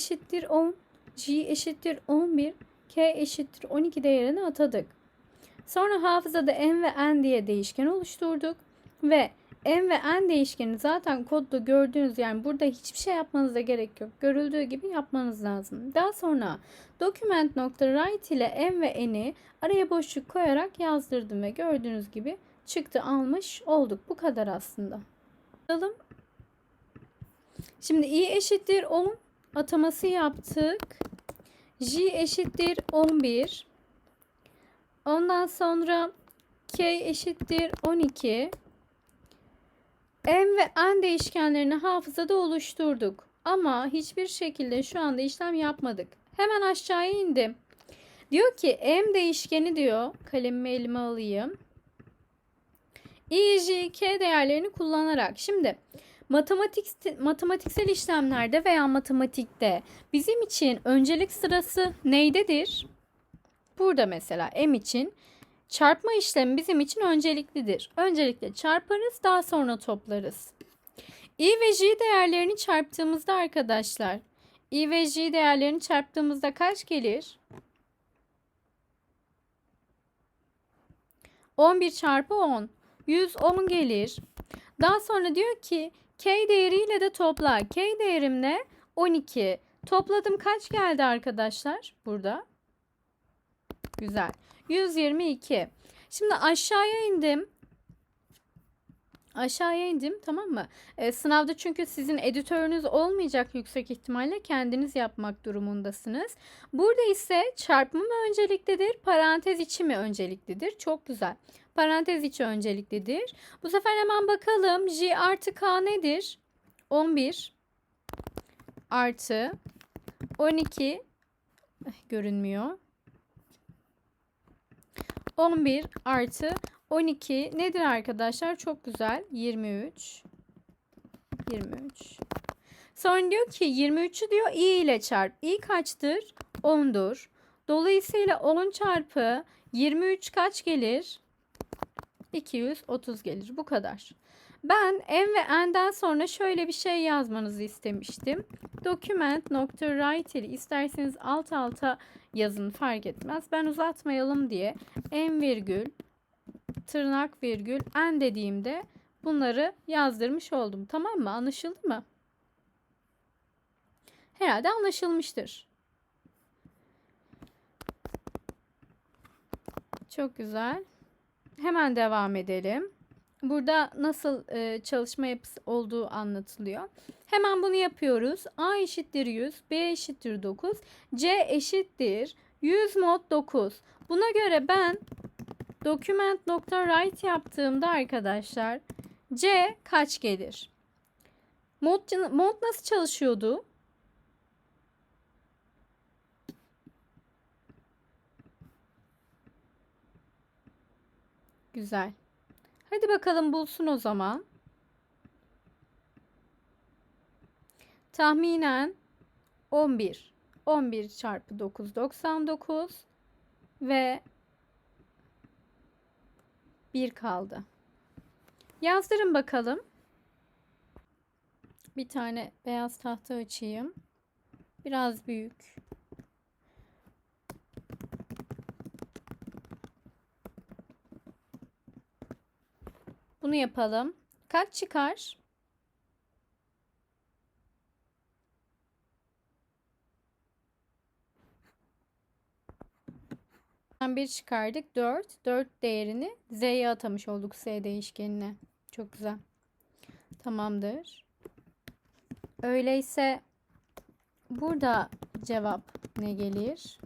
eşittir 10, G eşittir 11, K eşittir 12 değerini atadık. Sonra hafızada m ve n diye değişken oluşturduk ve m ve n değişkeni zaten kodda gördüğünüz yani burada hiçbir şey yapmanıza gerek yok. Görüldüğü gibi yapmanız lazım. Daha sonra document.write ile m ve n'i araya boşluk koyarak yazdırdım ve gördüğünüz gibi çıktı almış olduk. Bu kadar aslında. Bakalım. Şimdi i eşittir 10 ataması yaptık. j eşittir 11. Ondan sonra k eşittir 12. M ve N değişkenlerini hafızada oluşturduk. Ama hiçbir şekilde şu anda işlem yapmadık. Hemen aşağıya indim. Diyor ki M değişkeni diyor. Kalemimi elime alayım. I, J, K değerlerini kullanarak. Şimdi matematik, matematiksel işlemlerde veya matematikte bizim için öncelik sırası neydedir? Burada mesela M için Çarpma işlemi bizim için önceliklidir. Öncelikle çarparız daha sonra toplarız. I ve J değerlerini çarptığımızda arkadaşlar I ve J değerlerini çarptığımızda kaç gelir? 11 çarpı 10. 110 gelir. Daha sonra diyor ki K değeriyle de topla. K değerim ne? 12. Topladım kaç geldi arkadaşlar? Burada. Güzel. 122. Şimdi aşağıya indim. Aşağıya indim tamam mı? E, sınavda çünkü sizin editörünüz olmayacak yüksek ihtimalle kendiniz yapmak durumundasınız. Burada ise çarpma mı önceliklidir, parantez içi mi önceliklidir? Çok güzel. Parantez içi önceliklidir. Bu sefer hemen bakalım. J artı K nedir? 11 artı 12 görünmüyor. 11 artı 12 nedir arkadaşlar? Çok güzel. 23. 23. Sonra diyor ki 23'ü diyor i ile çarp. i kaçtır? 10'dur. Dolayısıyla 10 çarpı 23 kaç gelir? 230 gelir. Bu kadar. Ben m ve n'den sonra şöyle bir şey yazmanızı istemiştim. Document.write ile isterseniz alt alta yazın fark etmez. Ben uzatmayalım diye m virgül tırnak virgül n dediğimde bunları yazdırmış oldum. Tamam mı? Anlaşıldı mı? Herhalde anlaşılmıştır. Çok güzel. Hemen devam edelim. Burada nasıl e, çalışma yapısı olduğu anlatılıyor. Hemen bunu yapıyoruz. A eşittir 100, B eşittir 9, C eşittir 100 mod 9. Buna göre ben document.write yaptığımda arkadaşlar C kaç gelir? Mod, mod nasıl çalışıyordu? Güzel. Hadi bakalım bulsun o zaman. Tahminen 11. 11 çarpı 9 99 ve 1 kaldı. Yazdırın bakalım. Bir tane beyaz tahta açayım. Biraz büyük. Bunu yapalım. Kaç çıkar? bir çıkardık. 4. 4 değerini Z'ye atamış olduk S değişkenine. Çok güzel. Tamamdır. Öyleyse burada cevap ne gelir?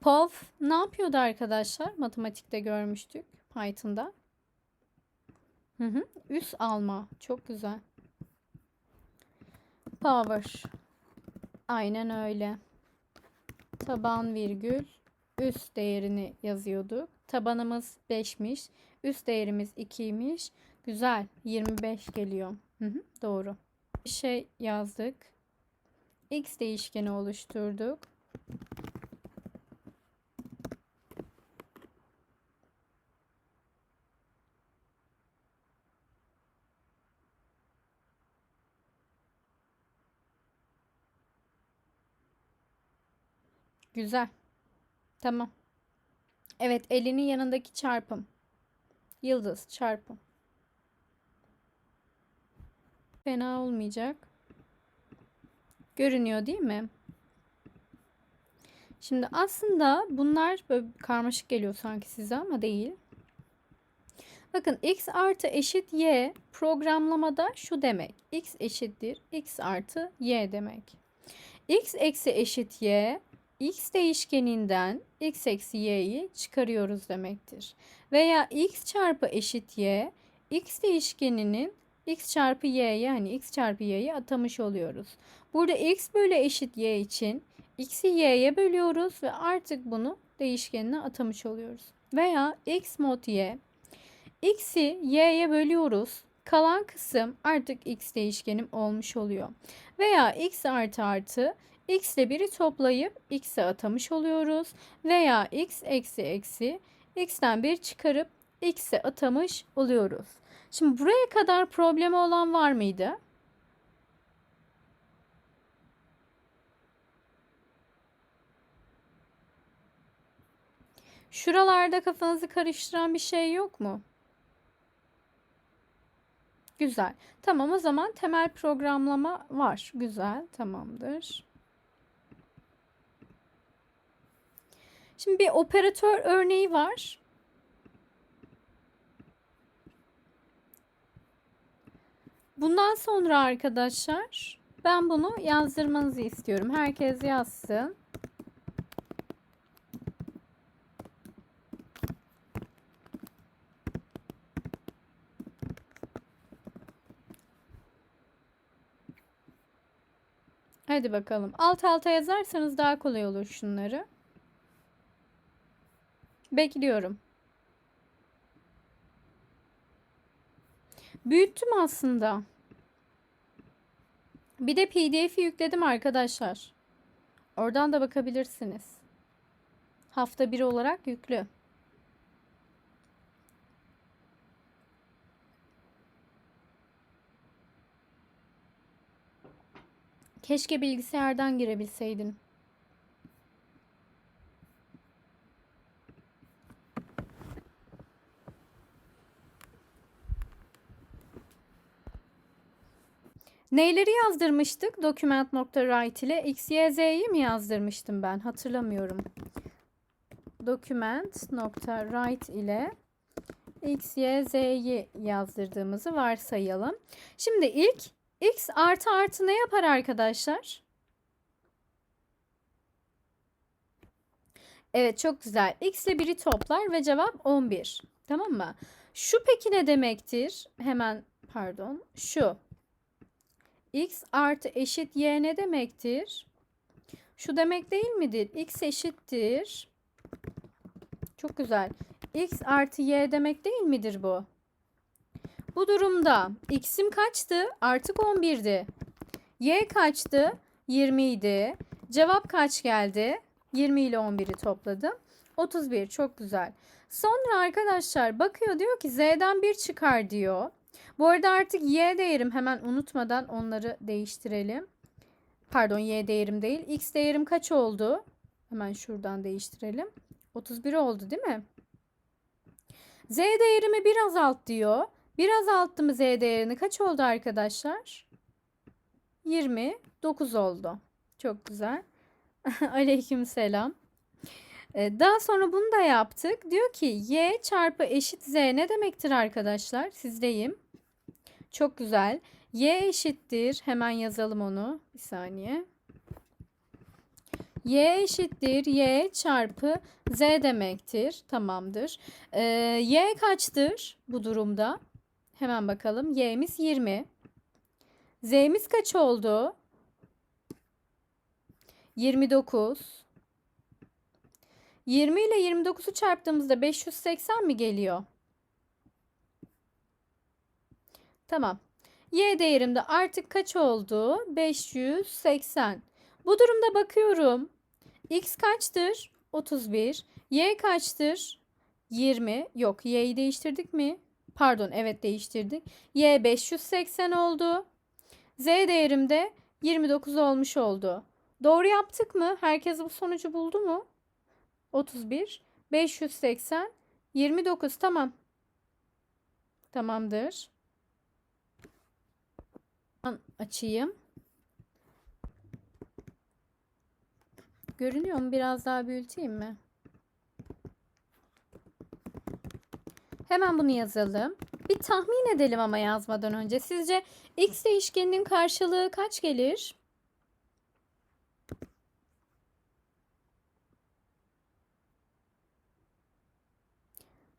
POV ne yapıyordu arkadaşlar? Matematikte görmüştük. Python'da. Hı hı. Üs alma. Çok güzel. Power. Aynen öyle. Taban virgül üst değerini yazıyorduk. Tabanımız 5'miş. Üst değerimiz 2'ymiş. Güzel. 25 geliyor. Hı hı, doğru. Bir şey yazdık. X değişkeni oluşturduk. Güzel. Tamam. Evet elinin yanındaki çarpım. Yıldız çarpım. Fena olmayacak. Görünüyor değil mi? Şimdi aslında bunlar böyle karmaşık geliyor sanki size ama değil. Bakın x artı eşit y programlamada şu demek. x eşittir x artı y demek. x eksi eşit y x değişkeninden x eksi y'yi çıkarıyoruz demektir. Veya x çarpı eşit y x değişkeninin x çarpı y yani x çarpı y'yi atamış oluyoruz. Burada x bölü eşit y için x'i y'ye bölüyoruz ve artık bunu değişkenine atamış oluyoruz. Veya x mod y x'i y'ye bölüyoruz. Kalan kısım artık x değişkenim olmuş oluyor. Veya x artı artı x ile 1'i toplayıp x'e atamış oluyoruz. Veya x eksi eksi x'ten 1 çıkarıp x'e atamış oluyoruz. Şimdi buraya kadar problemi olan var mıydı? Şuralarda kafanızı karıştıran bir şey yok mu? Güzel. Tamam o zaman temel programlama var. Güzel. Tamamdır. Şimdi bir operatör örneği var. Bundan sonra arkadaşlar ben bunu yazdırmanızı istiyorum. Herkes yazsın. Hadi bakalım. Alt alta yazarsanız daha kolay olur şunları. Bekliyorum. Büyüttüm aslında. Bir de PDF'i yükledim arkadaşlar. Oradan da bakabilirsiniz. Hafta 1 olarak yüklü. Keşke bilgisayardan girebilseydin. Neyleri yazdırmıştık? Document.write ile x, y, z'yi mi yazdırmıştım ben? Hatırlamıyorum. Document.write ile x, y, z'yi yazdırdığımızı varsayalım. Şimdi ilk x artı artı ne yapar arkadaşlar? Evet çok güzel. X ile 1'i toplar ve cevap 11. Tamam mı? Şu peki ne demektir? Hemen pardon. Şu. X artı eşit Y ne demektir? Şu demek değil midir? X eşittir. Çok güzel. X artı Y demek değil midir bu? Bu durumda x'im kaçtı? Artık 11'di. Y kaçtı? 20 idi. Cevap kaç geldi? 20 ile 11'i topladım. 31 çok güzel. Sonra arkadaşlar bakıyor diyor ki z'den 1 çıkar diyor. Bu arada artık y değerim hemen unutmadan onları değiştirelim. Pardon y değerim değil. X değerim kaç oldu? Hemen şuradan değiştirelim. 31 oldu değil mi? Z değerimi bir azalt diyor. Bir azalttım Z değerini. Kaç oldu arkadaşlar? 29 oldu. Çok güzel. Aleyküm selam. Ee, daha sonra bunu da yaptık. Diyor ki y çarpı eşit z ne demektir arkadaşlar? Sizdeyim. Çok güzel. Y eşittir. Hemen yazalım onu. Bir saniye. Y eşittir. Y çarpı Z demektir. Tamamdır. Ee, y kaçtır bu durumda? Hemen bakalım. Y'miz 20. Z'miz kaç oldu? 29. 20 ile 29'u çarptığımızda 580 mi geliyor? Tamam. Y değerimde artık kaç oldu? 580. Bu durumda bakıyorum. X kaçtır? 31. Y kaçtır? 20. Yok Y'yi değiştirdik mi? Pardon evet değiştirdik. Y 580 oldu. Z değerim de 29 olmuş oldu. Doğru yaptık mı? Herkes bu sonucu buldu mu? 31, 580, 29 tamam. Tamamdır. Açayım. Görünüyor mu? Biraz daha büyüteyim mi? Hemen bunu yazalım. Bir tahmin edelim ama yazmadan önce. Sizce x değişkeninin karşılığı kaç gelir?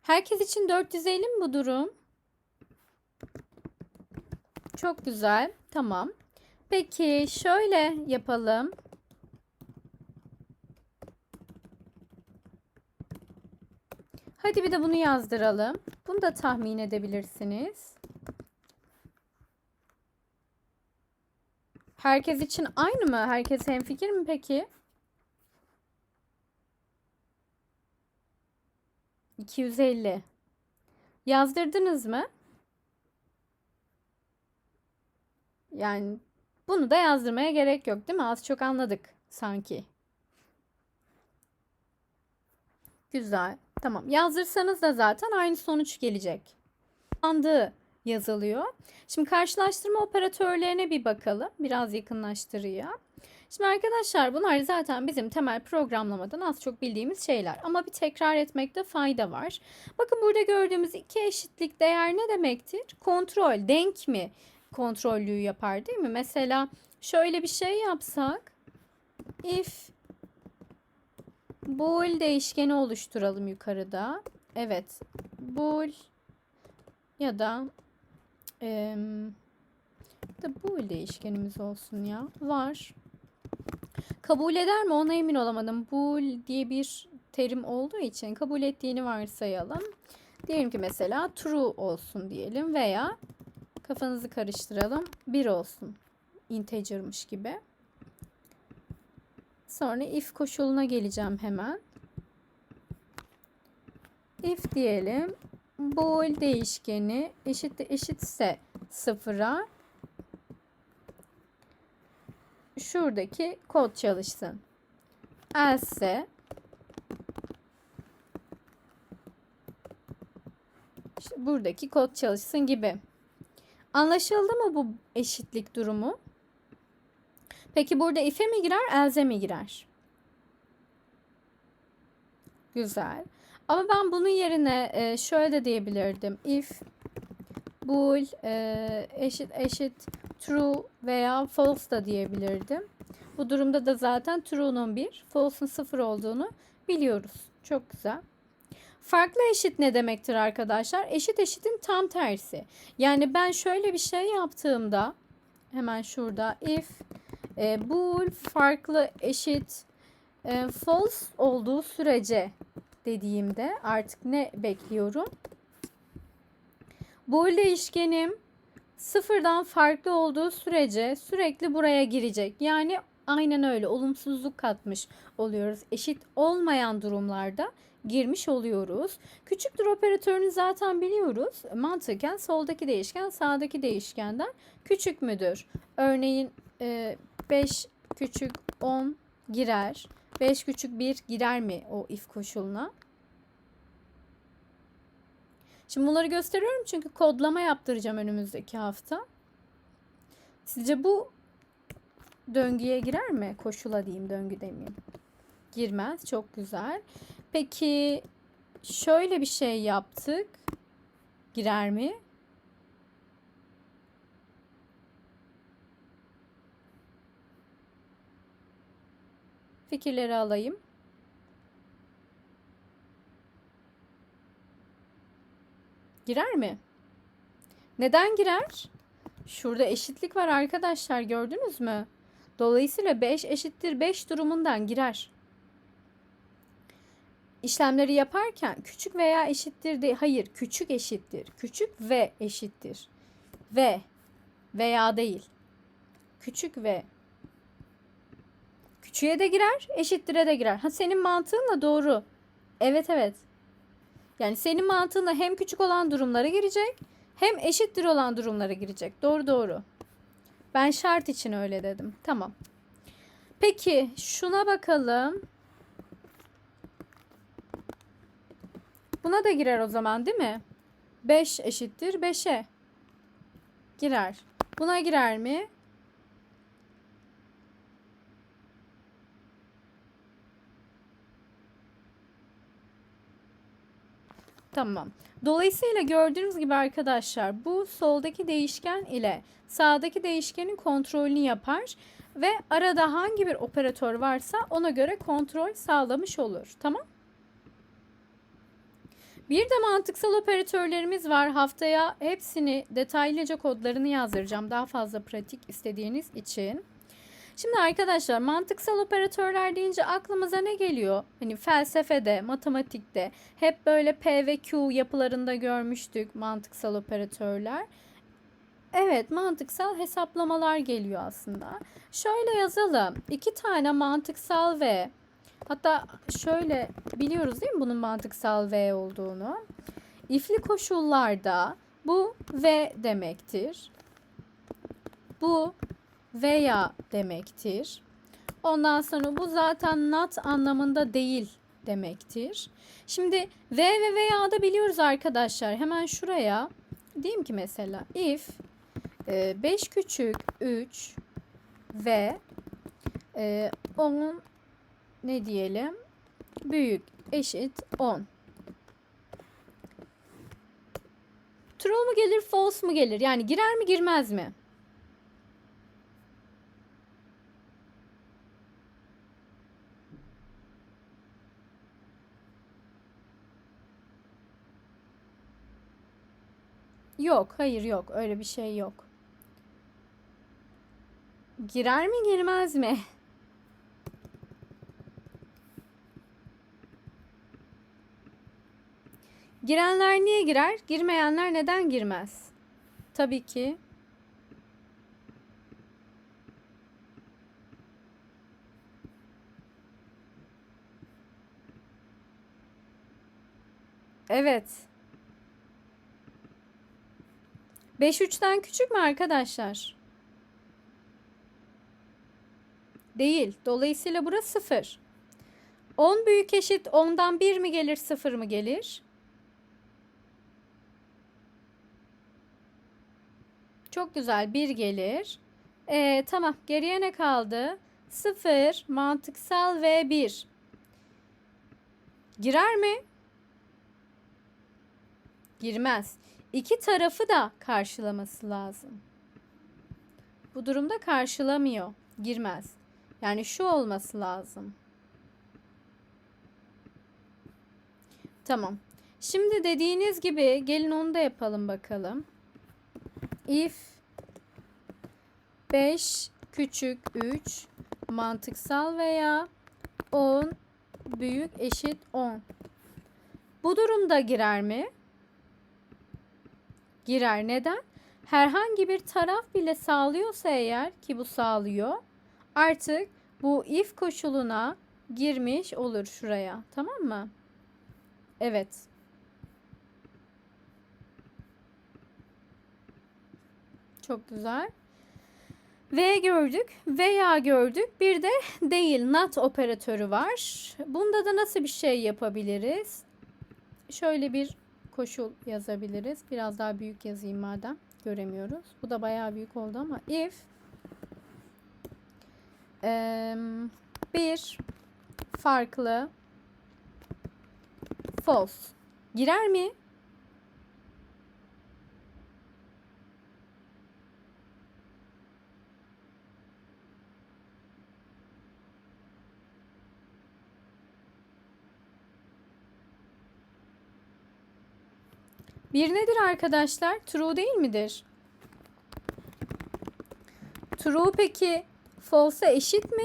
Herkes için 450 mi bu durum? Çok güzel. Tamam. Peki şöyle yapalım. Hadi bir de bunu yazdıralım. Bunu da tahmin edebilirsiniz. Herkes için aynı mı? Herkes hemfikir mi peki? 250. Yazdırdınız mı? Yani bunu da yazdırmaya gerek yok değil mi? Az çok anladık sanki. Güzel. Tamam. Yazdırsanız da zaten aynı sonuç gelecek. Andığı yazılıyor. Şimdi karşılaştırma operatörlerine bir bakalım. Biraz yakınlaştırıyor. Şimdi arkadaşlar bunlar zaten bizim temel programlamadan az çok bildiğimiz şeyler. Ama bir tekrar etmekte fayda var. Bakın burada gördüğümüz iki eşitlik değer ne demektir? Kontrol, denk mi kontrollüğü yapar değil mi? Mesela şöyle bir şey yapsak. If bool değişkeni oluşturalım yukarıda. Evet. Bool ya da e, da bool değişkenimiz olsun ya. Var. Kabul eder mi ona emin olamadım. Bool diye bir terim olduğu için kabul ettiğini varsayalım. Diyelim ki mesela true olsun diyelim veya kafanızı karıştıralım 1 olsun. Integer'mış gibi. Sonra if koşuluna geleceğim hemen. If diyelim bool değişkeni eşit eşitse sıfıra şuradaki kod çalışsın. Else işte buradaki kod çalışsın gibi. Anlaşıldı mı bu eşitlik durumu? Peki burada if'e mi girer, else mi girer? Güzel. Ama ben bunun yerine e, şöyle de diyebilirdim. If bool e, eşit eşit true veya false da diyebilirdim. Bu durumda da zaten true'nun 1, false'ın 0 olduğunu biliyoruz. Çok güzel. Farklı eşit ne demektir arkadaşlar? Eşit eşitin tam tersi. Yani ben şöyle bir şey yaptığımda hemen şurada if e, bool farklı eşit e, false olduğu sürece dediğimde artık ne bekliyorum? Bool değişkenim sıfırdan farklı olduğu sürece sürekli buraya girecek. Yani aynen öyle olumsuzluk katmış oluyoruz. Eşit olmayan durumlarda girmiş oluyoruz. Küçüktür operatörünü zaten biliyoruz. Mantıken soldaki değişken sağdaki değişkenden küçük müdür? Örneğin 5 küçük 10 girer. 5 küçük 1 girer mi o if koşuluna? Şimdi bunları gösteriyorum çünkü kodlama yaptıracağım önümüzdeki hafta. Sizce bu döngüye girer mi? Koşula diyeyim, döngü demeyeyim. Girmez. Çok güzel. Peki şöyle bir şey yaptık. Girer mi? Fikirleri alayım. Girer mi? Neden girer? Şurada eşitlik var arkadaşlar gördünüz mü? Dolayısıyla 5 eşittir 5 durumundan girer. İşlemleri yaparken küçük veya eşittir de hayır küçük eşittir. Küçük ve eşittir. Ve veya değil. Küçük ve küçüğe de girer, eşittire de girer. Ha senin mantığınla doğru. Evet evet. Yani senin mantığında hem küçük olan durumlara girecek hem eşittir olan durumlara girecek. Doğru doğru. Ben şart için öyle dedim. Tamam. Peki şuna bakalım. Buna da girer o zaman değil mi? 5 eşittir 5'e. Girer. Buna girer mi? Tamam. Dolayısıyla gördüğünüz gibi arkadaşlar bu soldaki değişken ile sağdaki değişkenin kontrolünü yapar ve arada hangi bir operatör varsa ona göre kontrol sağlamış olur. Tamam? Bir de mantıksal operatörlerimiz var. Haftaya hepsini detaylıca kodlarını yazdıracağım. Daha fazla pratik istediğiniz için. Şimdi arkadaşlar mantıksal operatörler deyince aklımıza ne geliyor? Hani felsefede, matematikte hep böyle P ve Q yapılarında görmüştük mantıksal operatörler. Evet, mantıksal hesaplamalar geliyor aslında. Şöyle yazalım. İki tane mantıksal ve hatta şöyle biliyoruz değil mi bunun mantıksal v olduğunu? İfli koşullarda bu v demektir. Bu veya demektir. Ondan sonra bu zaten not anlamında değil demektir. Şimdi v ve veya da biliyoruz arkadaşlar. Hemen şuraya diyeyim ki mesela if 5 e, küçük 3 ve 10 e, ne diyelim büyük eşit 10. True mu gelir false mu gelir? Yani girer mi girmez mi? Yok, hayır yok. Öyle bir şey yok. Girer mi, girmez mi? Girenler niye girer? Girmeyenler neden girmez? Tabii ki Evet. 5 3'ten küçük mü arkadaşlar? Değil. Dolayısıyla burası 0. 10 büyük eşit 10'dan 1 mi gelir 0 mı gelir? Çok güzel 1 gelir. Ee, tamam geriye ne kaldı? 0 mantıksal ve 1. Girer mi? Girmez iki tarafı da karşılaması lazım. Bu durumda karşılamıyor, girmez. Yani şu olması lazım. Tamam. Şimdi dediğiniz gibi gelin onu da yapalım bakalım. If 5 küçük 3 mantıksal veya 10 büyük eşit 10. Bu durumda girer mi? girer. Neden? Herhangi bir taraf bile sağlıyorsa eğer ki bu sağlıyor artık bu if koşuluna girmiş olur şuraya. Tamam mı? Evet. Çok güzel. V gördük. Veya gördük. Bir de değil not operatörü var. Bunda da nasıl bir şey yapabiliriz? Şöyle bir koşul yazabiliriz. Biraz daha büyük yazayım madem göremiyoruz. Bu da bayağı büyük oldu ama if e, bir farklı false girer mi? Bir nedir arkadaşlar? True değil midir? True peki false'a eşit mi?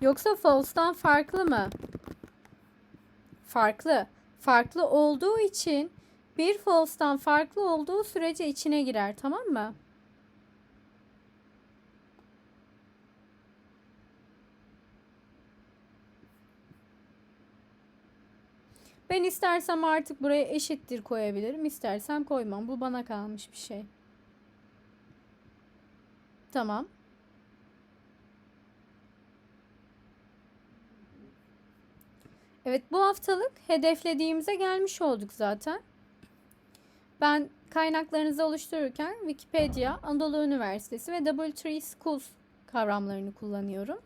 Yoksa false'dan farklı mı? Farklı. Farklı olduğu için bir false'dan farklı olduğu sürece içine girer tamam mı? Ben istersem artık buraya eşittir koyabilirim. İstersem koymam. Bu bana kalmış bir şey. Tamam. Evet bu haftalık hedeflediğimize gelmiş olduk zaten. Ben kaynaklarınızı oluştururken Wikipedia, Anadolu Üniversitesi ve W3 Schools kavramlarını kullanıyorum.